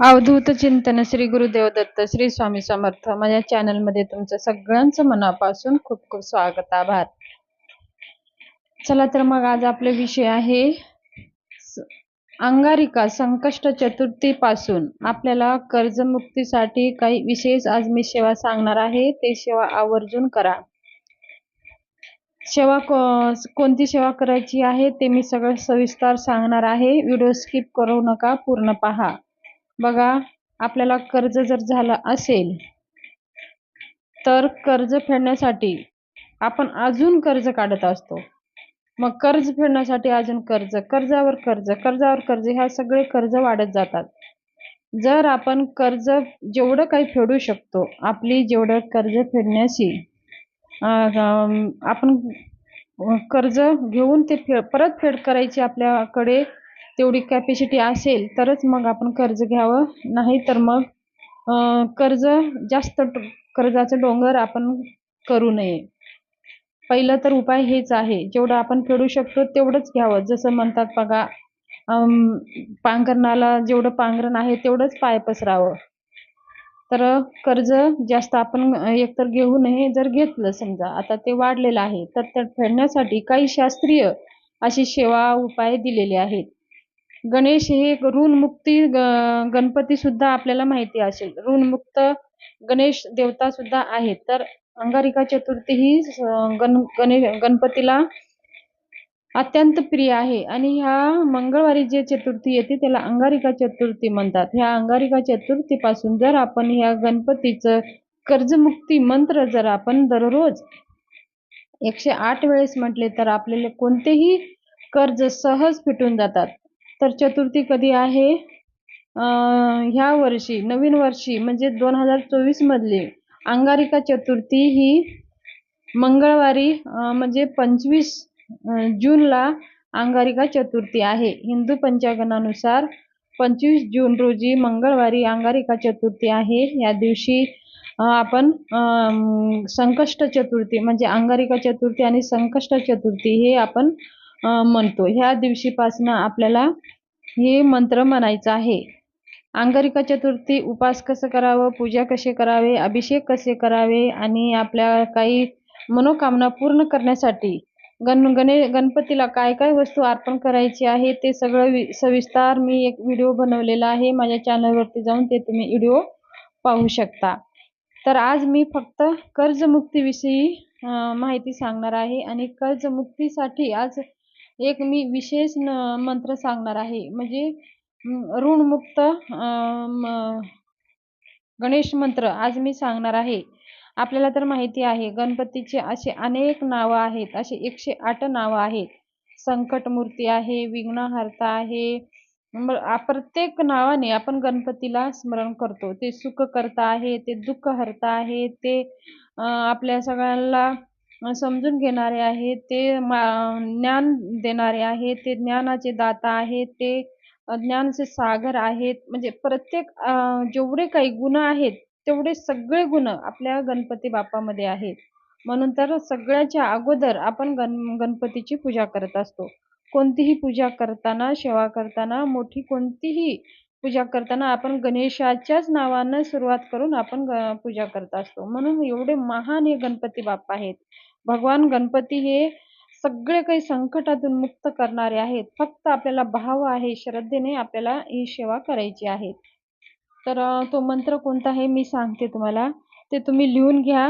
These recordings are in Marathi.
अवधूत चिंतन श्री गुरुदेव दत्त श्री स्वामी समर्थ. माझ्या चॅनलमध्ये तुमचं सगळ्यांचं मनापासून खूप खूप स्वागत आभार. चला तर मग आज आपले विषय आहे अंगारिका संकष्ट चतुर्थी पासून आपल्याला कर्जमुक्तीसाठी काही विशेष आज मी सेवा सांगणार आहे ते सेवा आवर्जून करा. सेवा कोणती सेवा करायची आहे ते मी सगळं सविस्तर सांगणार आहे. व्हिडिओ स्किप करू नका पूर्ण पहा. बघा आपल्याला कर्ज जर झालं असेल तर कर्ज फेडण्यासाठी आपण अजून कर्ज काढत असतो. मग कर्ज फेडण्यासाठी अजून कर्ज कर्जावर कर्ज कर्जावर कर्ज ह्या सगळे कर्ज वाढत जातात. जर आपण कर्ज जेवढं काही फेडू शकतो आपली जेवढं कर्ज फेडण्याची आपण कर्ज घेऊन ते फे परत फेड करायची आपल्याकडे तेवढी कॅपॅसिटी असेल तरच मग आपण कर्ज घ्यावं. नाही तर मग कर्ज जास्त कर्जाचं डोंगर आपण करू नये. पहिलं तर उपाय हेच आहे. जेवढं आपण फेडू शकतो तेवढंच घ्यावं. जसं म्हणतात बघा पांघरणाला जेवढं पांघरण आहे तेवढंच पाय पसरावं. तर कर्ज जास्त आपण एकतर घेऊ नये जर घेतलं समजा आता ते वाढलेलं आहे तर ते फेडण्यासाठी काही शास्त्रीय अशी सेवा उपाय दिलेले आहेत. गणेश हे ऋणमुक्ती गणपती सुद्धा आपल्याला माहिती असेल. ऋणमुक्त गणेश देवता सुद्धा आहेत. तर अंगारिका चतुर्थी ही गण गणे गणपतीला अत्यंत प्रिय आहे. आणि ह्या मंगळवारी जे चतुर्थी येते त्याला अंगारिका चतुर्थी म्हणतात. ह्या अंगारिका चतुर्थीपासून जर आपण ह्या गणपतीचं कर्जमुक्ती मंत्र जर आपण दररोज एकशे आठ वेळेस म्हटले तर आपल्याला कोणतेही कर्ज सहज फिटून जातात. तर चतुर्थी कधी आहे? ह्या वर्षी नवीन वर्षी म्हणजे दोन हजार चोवीसमधली अंगारिका चतुर्थी ही मंगळवारी म्हणजे पंचवीस जूनला अंगारिका चतुर्थी आहे. हिंदू पंचांगणानुसार पंचवीस जून रोजी मंगळवारी अंगारिका चतुर्थी आहे. या दिवशी आपण संकष्ट चतुर्थी म्हणजे अंगारिका चतुर्थी आणि संकष्ट चतुर्थी हे आपण म्हणतो. ह्या दिवशीपासून आपल्याला हे मंत्र म्हणायचं आहे. अंगारिका चतुर्थी उपास कसं करावं पूजा कसे करावे अभिषेक कसे करावे आणि आपल्या काही मनोकामना पूर्ण करण्यासाठी गण गणे गणपतीला काय काय वस्तू अर्पण करायची आहे ते सगळं सविस्तार मी एक व्हिडिओ बनवलेला आहे. माझ्या चॅनलवरती जाऊन ते तुम्ही व्हिडिओ पाहू शकता. तर आज मी फक्त कर्जमुक्तीविषयी माहिती सांगणार आहे आणि कर्जमुक्तीसाठी आज एक मी विशेष मंत्र सांगणार आहे. म्हणजे ऋणमुक्त गणेश मंत्र आज मी सांगणार आहे. आपल्याला तर माहिती आहे गणपतीचे असे अनेक नावं आहेत असे एकशे आठ नावं आहेत. संकटमूर्ती आहे विघ्नहर्ता आहे प्रत्येक नावाने आपण गणपतीला स्मरण करतो. ते सुखकर्ता आहे ते दुःखहर्ता आहे ते आपल्या सगळ्यांना समजून घेणारे आहेत ते ज्ञान देणारे आहेत ते ज्ञानाचे दाता आहेत ते ज्ञानाचे सागर आहेत. म्हणजे प्रत्येक जेवढे काही गुण आहेत तेवढे सगळे गुण आपल्या गणपती बाप्पामध्ये आहेत. म्हणून तर सगळ्याच्या अगोदर आपण गण गणपतीची पूजा करत असतो. कोणतीही पूजा करताना सेवा करताना मोठी कोणतीही पूजा करताना आपण गणेशाच्याच नावानं सुरुवात करून आपण पूजा करत असतो. म्हणून एवढे महान हे गणपती बाप्पा आहेत. भगवान गणपती हे सगळे काही संकटातून मुक्त करणारे आहेत. फक्त आपल्याला भाव आहे श्रद्धेने आपल्याला ही सेवा करायची आहे. तर तो मंत्र कोणता आहे मी सांगते तुम्हाला. ते तुम्ही लिहून घ्या.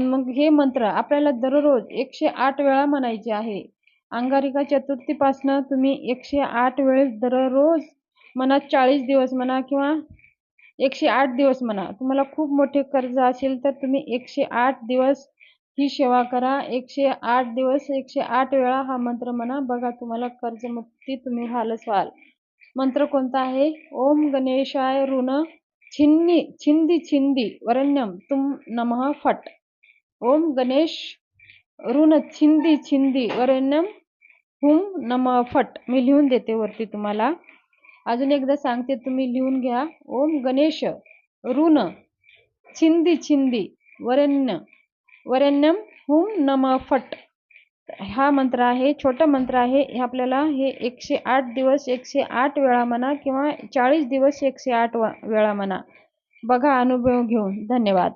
मग हे मंत्र आपल्याला दररोज एकशे आठ वेळा म्हणायचे आहे. अंगारिका चतुर्थीपासनं तुम्ही एकशे आठ वेळेस दररोज म्हणा चाळीस दिवस म्हणा किंवा एकशे आठ दिवस म्हणा तुम्हाला खूप मोठे कर्ज असेल तर तुम्ही एकशे आठ दिवस ही सेवा करा. एकशे आठ दिवस एकशे आठ वेळा हा मंत्र म्हणा. बघा तुम्हाला कर्जमुक्ती तुम्ही व्हालच व्हाल मंत्र कोणता आहे? ओम गणेशाय ऋण छिन्नी छिंदी छिंदी वरण्यम तुम नमः फट. ओम गणेश ऋण छिंदी छिंदी वरण्यम हुम नम फट. मी लिहून देते वरती तुम्हाला. अजून एकदा सांगते तुम्ही लिहून घ्या. ओम गणेश ऋण छिंदी छिंदी वरण्य वरण्यम हुम नम फट. हा मंत्र आहे छोटं मंत्र आहे. हे आपल्याला हे एकशे आठ दिवस एकशे आठ वेळा म्हणा किंवा चाळीस दिवस एकशे आठ वेळा म्हणा. बघा अनुभव घेऊन. धन्यवाद.